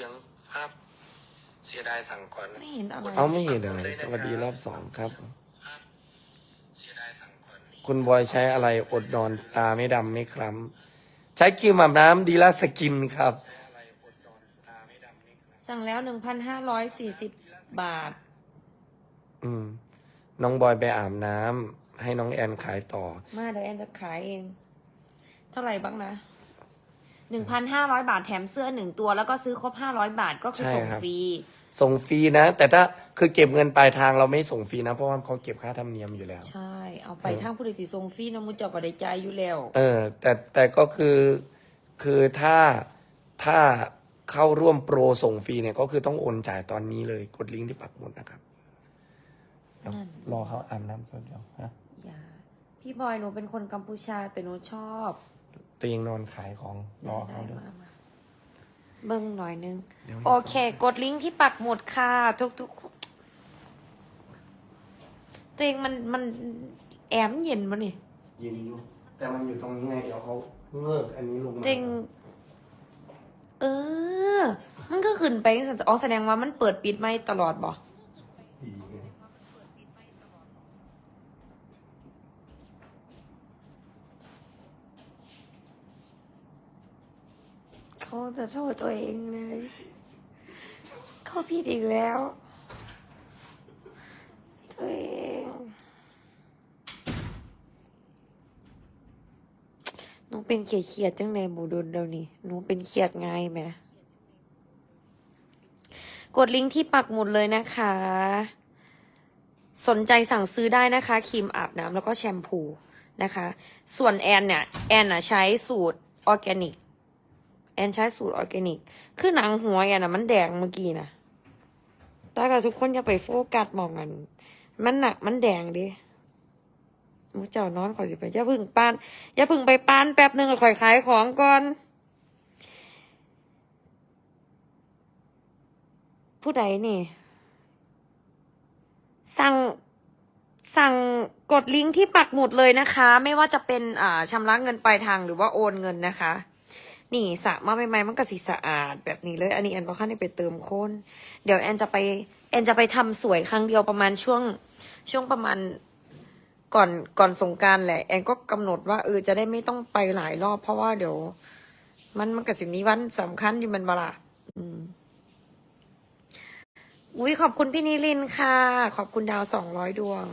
ถียงภาพเสียดายสั่งก่อนไม่เห็นอะไร เอาไม่เห็นอะไรสวัสดีรอบสองครับ เสียดายสั่งก่อนคุณบอยใช้อะไรอดนอนตาไม่ดำไม่คล้ำใช้ครีมอาบน้ำดีลาสกินครับ อะไรอดนอนตาไม่ดำไม่คล้สั่งแล้วหนึ่งพันห้าร้อยสี่สิบบาท อืม น้องบอยไปอาบน้ำให้น้องแอนขายต่อ มาเดี๋ยวแอนจะขายเอง เท่าไหร่บ้างนะ หนึ่งพันห้าร้อยบาทแถมเสื้อหนึ่งตัว แล้วก็ซื้อครบห้าร้อยบาทก็คือใช่ส่งครับฟรี ส่งฟรีนะ แต่ถ้าคือเก็บเงินปลายทางเราไม่ส่งฟรีนะ เพราะว่าเขาเก็บค่าธรรมเนียมอยู่แล้ว ใช่ เอาไปทางผู้ใดที่ส่งฟรีนะมูเจ้าก็ได้ใจายอยู่แล้ว เออ แต่แต่ก็คือคือถ้าถ้าเข้าร่วมโปรส่งฟรีเนี่ยก็คือต้องโอนจ่ายตอนนี้เลยกดลิงก์ที่ปักหมุดนะครับเดี๋ยวนั่นรอเขาอาบน้ำแป๊บเดียวฮะอย่าพี่บอยหนูเป็นคนกัมพูชาแต่หนูชอบ ตัวเองนอนขายของรอเขาด้วยได้มาเบิ้งหน่อยนึง เดี๋ยวให้ โอเค กดลิงก์ที่ปักหมุดค่ะทุกทุกคนตัวเองมันมันแอมเย็นมานี่เย็นอยู่ แต่มันอยู่ตรงนี้ไงเดี๋ยวเขาเงิกอันนี้ลงมาเจงเออ มันก็ขึ้นไปจังซั่นอ๋อแสดงว่ามันเปิดปิดไม่ตลอดบ่ เขาจะโทษตัวเองเลย เขาผิดอีกแล้ว ตัวเอง หนูเป็นเขียดเขียดจังในบูดุลเดี๋ยวนี้หนูเป็นเขียดไง่ายไหมกดลิงก์ที่ปักหมุดเลยนะคะ สนใจสั่งซื้อได้นะคะครีมอาบน้ำแล้วก็แชมพูนะคะ ส่วนแอนเนี่ย แอนน่ะใช้สูตรออร์แกนิก แอนใช้สูตรออร์แกนิก คือหนังหัวแอนนะมันแดงเมื่อกี้นะแต่กับทุกคนอย่าไปโฟกัสมองกัน มันหนักมันแดงดิมูเจ้านอนขอสิไปอย่าพึ่งปานอย่าพึ่งไปปานแป๊บหนึ่งข่อยขายของก่อน ผู้ใดนี่ สั่งสั่งกดลิงก์ที่ปักหมุดเลยนะคะ ไม่ว่าจะเป็นอ่าชำระเงินปลายทางหรือว่าโอนเงินนะคะ นี่สระมาใหม่ๆมันก็สีสะอาดแบบนี้เลย อันนี้แอนบอกขั้นไปเติมโค้นเดี๋ยวแอนจะไปแอนจะไปทำสวยครั้งเดียวประมาณช่วงช่วงประมาณก่อนก่อนสงการแหละ แอนก็กำหนดว่าเออจะได้ไม่ต้องไปหลายรอบ เพราะว่าเดี๋ยว มันมันกับสิ่งนี้วันสำคัญที่มันบลาอืมอุ้ยขอบคุณพี่นิลินค่ะ ขอบคุณดาวสองร้อยดวง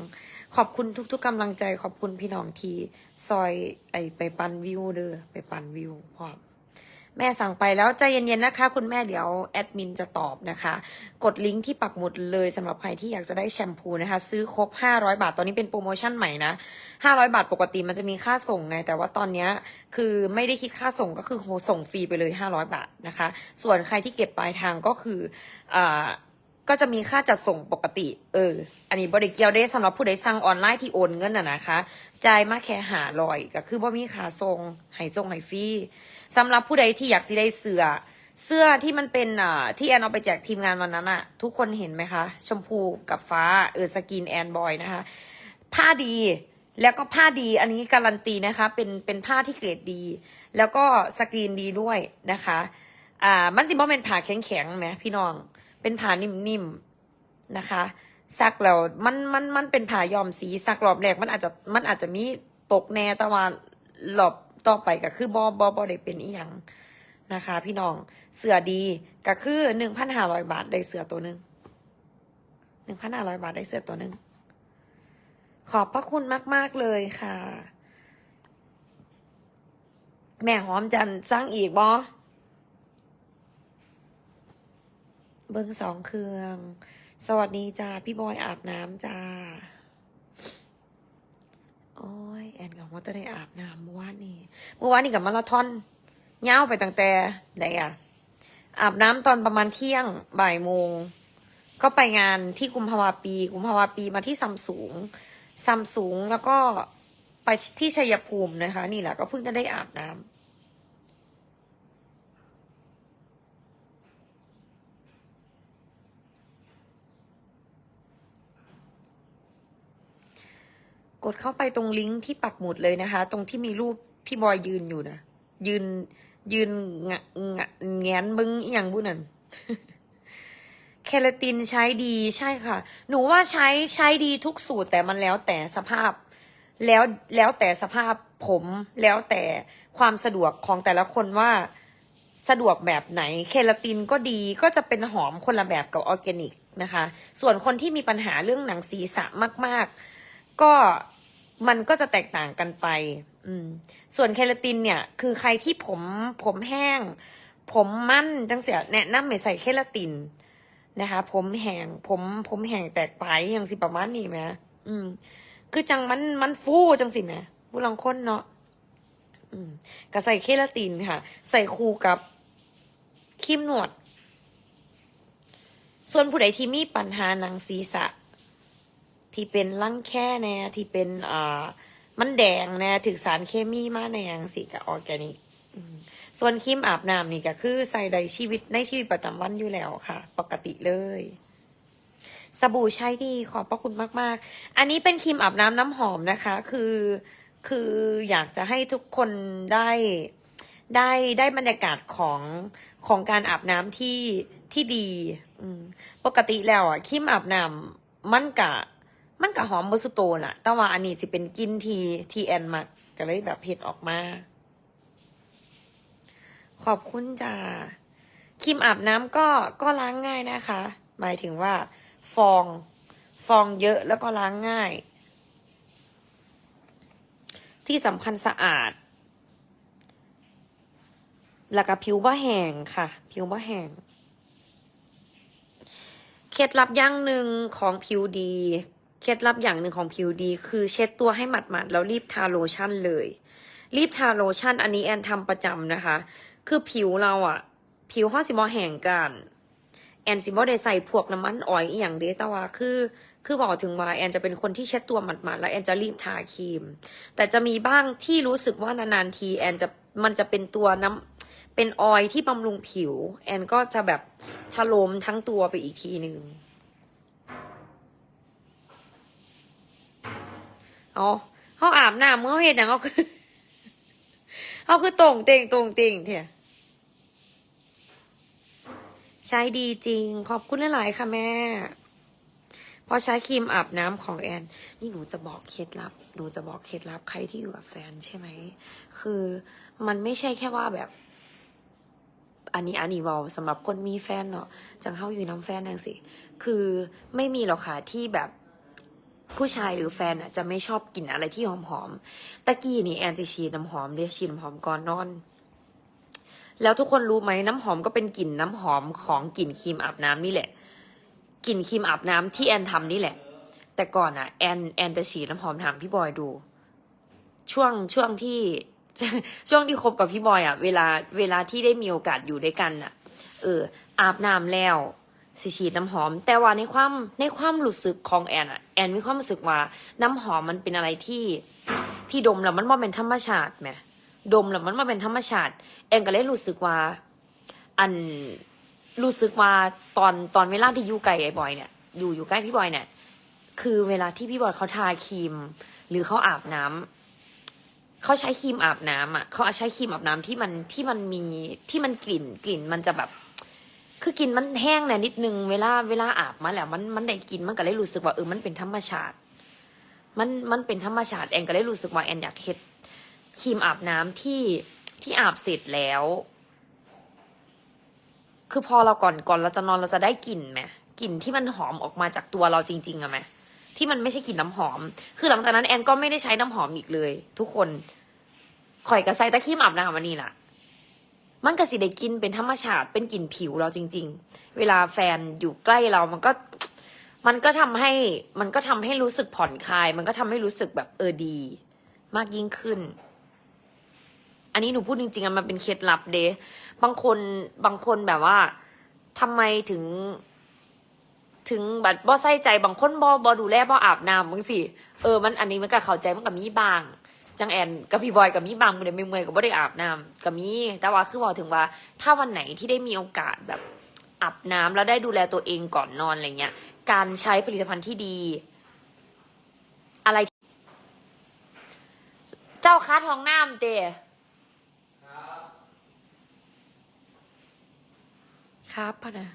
ขอบคุณทุก ๆกำลังใจ ขอบคุณพี่น้องทีซอยไอไปปันวิวเด้อไปปันวิวพร้อม แม่สั่งไปแล้วใจเย็นๆนะคะ คุณแม่เดี๋ยวแอดมินจะตอบนะคะ กดลิงก์ที่ปักหมุดเลยสำหรับใครที่อยากจะได้แชมพูนะคะ ซื้อครบ 500 บาท ตอนนี้เป็นโปรโมชั่นใหม่นะ 500 บาทปกติมันจะมีค่าส่งไง แต่ว่าตอนนี้คือไม่ได้คิดค่าส่งก็คือโส่งฟรีไปเลย 500 บาทนะคะ ส่วนใครที่เก็บปลายทางก็คืออ่าก็จะมีค่าจัดส่งปกติ เออ อันนี้บริเกียวได้สำหรับผู้ใดสั่งออนไลน์ที่โอนเงินน่ะนะคะ จ่ายมาแค่หาลอยก็คือบ่มีค่าส่งให้ส่งให้ฟรี สำหรับผู้ใดที่อยากสิได้เสื้อเสื้อที่มันเป็นอ่าที่แอนเอาไปแจกทีมงานวันนั้นอะทุกคนเห็นไหมคะ ชมพูกับฟ้าเออสกินแอนบอยนะคะ ผ้าดีแล้วก็ผ้าดีอันนี้การันตีนะคะ เป็นเป็นผ้าที่เกรดดี แล้วก็สกรีนดีด้วยนะคะ อ่ามันจิบ่เป็นผ้าแข็งๆไหมพี่น้อง เป็นผ้านิ่มๆนะคะซักแล้วมันมันมันเป็นผ้ายอมสีซักรอบแรกมันอาจจะมันอาจจะมีตกแน่แต่ว่าหลบ ต่อไปก็คือบอบอบอได้เป็นอีหยังนะคะ พี่น้องเสือดีก็คือหนึ่งพันห้าร้อยบาทได้เสือตัวหนึ่งหนึ่งพันห้าร้อยบาทได้เสือตัวหนึ่งขอบพระคุณมาก ๆ เลยค่ะ แม่หอมจันสร้างอีกบอเบิ้งสองเครื่อง สวัสดีจ้า พี่บอยอาบน้ำจ้า โอ้ย แอนกับว่าจะได้อาบน้ำเมื่อวานนี้เมื่อวานนี้กับมาราธอนเงาไปตั้งแต่ไหนอะอาบน้ำตอนประมาณเที่ยงบ่ายโมง ก็ไปงานที่กุมภาวาปี กุมภาวาปีมาที่ซัมสูงซัมสูงแล้วก็ไปที่ชัยภูมินะคะ นี่แหละก็เพิ่งจะได้อาบน้ำ ดเข้าไปตรงลิงก์ที่ปักหมุดเลยนะคะ ตรงที่มีรูปพี่บอยยืนอยู่นะยืนยืนงะงะแงนมึงอหย่างบุนั่นเคลาตินใช้ดีใช่ค่ะ หนูว่าใช้ใช้ดีทุกสูตรแต่มันแล้วแต่สภาพ แล้วแล้วแต่สภาพผมแล้วแต่ความสะดวกของแต่ละคนว่าสะดวกแบบไหนเคลาตินก็ดีก็จะเป็นหอมคนละแบบกับออร์แกนิกนะคะ ส่วนคนที่มีปัญหาเรื่องหนังศีรษะมาก ๆ ก็ มันก็จะแตกต่างกันไป อืม ส่วนเคลาตินเนี่ย คือใครที่ผมผมแห้ง ผมมั่นจังเสียแนะนำให้ใส่เคลาตินนะคะ ผมแห้งผมผมแห้งแตกไปอย่างสิประมาณนี้ไหมอืม คือจังมันมันฟูจังสิแหมผู้ลังค้นเนาะอืมก็ใส่เคลาตินค่ะ ใส่คู่กับครีมหนวด ส่วนผู้ใดที่มีปัญหาหนังศีรษะ ที่เป็นรังแค่แน่ที่เป็นอ่ามันแดงแน่ถึกสารเคมีมาแนงสิกับออร์แกนิกส่วนครีมอาบน้ำนี่ก็คือใส่ในชีวิตในชีวิตประจำวันอยู่แล้วค่ะ ปกติเลยสบู่ใช้ดีขอบพระคุณมาก ๆ อันนี้เป็นครีมอาบน้ำน้ำหอมนะคะ คือคืออยากจะให้ทุกคนได้ได้ได้บรรยากาศของของการอาบน้ำที่ที่ดีปกติแล้วอะครีมอาบน้ำมันกะ มันกะหอมเบอร์สโตนอะแต่ว่าอันนี้สิเป็นกินทีทีแอนมักก็เลยแบบเผ็ดออกมา ขอบคุณจ้าครีมอาบน้ำก็ก็ล้างง่ายนะคะ หมายถึงว่า ฟองฟองเยอะแล้วก็ล้างง่าย ที่สำคัญสะอาด แล้วก็ผิวบ่แห้งค่ะ ผิวบ่แห้งเคล็ดลับอย่างหนึ่งของผิวดี เคล็ดลับอย่างหนึ่งของผิวดี คือเช็ดตัวให้หมาดๆแล้วรีบทาโลชั่นเลย รีบทาโลชั่น อันนี้แอนทำประจำนะคะ คือผิวเราอะผิวห้อสิบอแห้งกันแอนสิบอได้ใส่พวกน้ำมันออยอีอย่างเดตว่าคือ คือบอกถึงว่าแอนจะเป็นคนที่เช็ดตัวหมาดๆแล้วแอนจะรีบทาครีม แต่จะมีบ้างที่รู้สึกว่านานๆทีแอนจะมันจะเป็นตัวน้ำเป็นออยที่บำรุงผิว แอนก็จะแบบชะโลมทั้งตัวไปอีกทีหนึ่ง เอาเขาอาบน้ำเขาเห็นอย่างเขาคือเขาคือตรงเต่งตรงเต่งเถอะใช้ดีจริง ขอบคุณหลาย ๆ ค่ะแม่ พอใช้ครีมอาบน้ำของแอน นี่หนูจะบอกเคล็ดลับ หนูจะบอกเคล็ดลับใครที่อยู่กับแฟนใช่ไหม คือมันไม่ใช่แค่ว่าแบบ อันนี้อันนี้เวาสำหรับคนมีแฟนเนาะจังเข้าอยู่น้ำแฟนนั่นสิ คือไม่มีหรอกค่ะที่แบบ ผู้ชายหรือแฟนอะจะไม่ชอบกลิ่นอะไรที่หอมๆตะกี้นี่แอนจะฉีดน้ำหอมเรียฉีดน้ำหอมก่อนนอน แล้วทุกคนรู้ไหมน้ำหอมก็เป็นกลิ่นน้ำหอมของกลิ่นครีมอาบน้ำนี่แหละกลิ่นครีมอาบน้ำที่แอนทำนี่แหละ แต่ก่อนอะแอนแอนจะฉีดน้ำหอมถามพี่บอยดู ช่วงช่วงที่ช่วงที่คบกับพี่บอยอะ เวลาเวลาที่ได้มีโอกาสอยู่ด้วยกันอะ เออ อาบน้ำแล้ว สิฉีดน้ำหอม แต่ว่าในความในความรู้สึกของแอนอะแอนมีความรู้สึกว่าน้ำหอมมันเป็นอะไรที่ที่ดมแล้วมันว่าเป็นธรรมชาติไหมดมแล้วมันว่าเป็นธรรมชาติ แอนก็เลยรู้สึกว่า อันรู้สึกว่าตอนตอนเวลาที่อยู่ไกลไอ้บอยเนี่ยอยู่อยู่ใกล้พี่บอยเนี่ย คือเวลาที่พี่บอยเขาทาครีม หรือเขาอาบน้ำเขาใช้ครีมอาบน้ำอะเขาใช้ครีมอาบน้ำที่มันที่มันมีที่มันกลิ่นกลิ่นมันจะแบบ คือกินมันแห้งเนี่ยนิดนึงเวลาเวลาอาบมาแล้ว มันมันได้กินมันก็เลยรู้สึกว่าเออมันเป็นธรรมชาติ มันมันเป็นธรรมชาติแอนก็เลยรู้สึกว่าแอนอยากเฮ็ดครีมอาบน้ำที่ที่อาบเสร็จแล้ว คือพอเราก่อนก่อนเราจะนอนเราจะได้กลิ่นไหมกลิ่นที่มันหอมออกมาจากตัวเราจริง ๆอะไหมที่มันไม่ใช่กลิ่นน้ำหอม คือหลังจากนั้นแอนก็ไม่ได้ใช้น้ำหอมอีกเลย ทุกคนข่อยกับไซตะครีมอาบน้ำวันนี้ล่ะ มันก็สิได้กินเป็นธรรมชาติเป็นกลิ่นผิวเราจริง ๆ เวลาแฟนอยู่ใกล้เรามันก็ มันก็ทำให้มันก็ทำให้รู้สึกผ่อนคลาย มันก็ทำให้รู้สึกแบบเออดี มากยิ่งขึ้น อันนี้หนูพูดจริงๆอะมันเป็นเคล็ดลับเดะบางคนบางคนแบบว่าทำไมถึง ถึงบัดบ่ใส่ใจบางคนบ่บ่ดูแลบ่อาบน้ำมึงสิเออมันอันนี้มันก็เข้าใจมันก็มีบาง จังแอนกับพี่บอยกับมีบางมือเดไม่เมื่อยกับบ่ได้อาบน้ำกับมีแต่ว่าคือบอกถึงว่า ถ้าวันไหนที่ได้มีโอกาสแบบอาบน้ำแล้วได้ดูแลตัวเองก่อนนอนอะไรเงี้ย การใช้ผลิตภัณฑ์ที่ดี อะไร เจ้าค้าทองน้ำเตะคครับพะนะ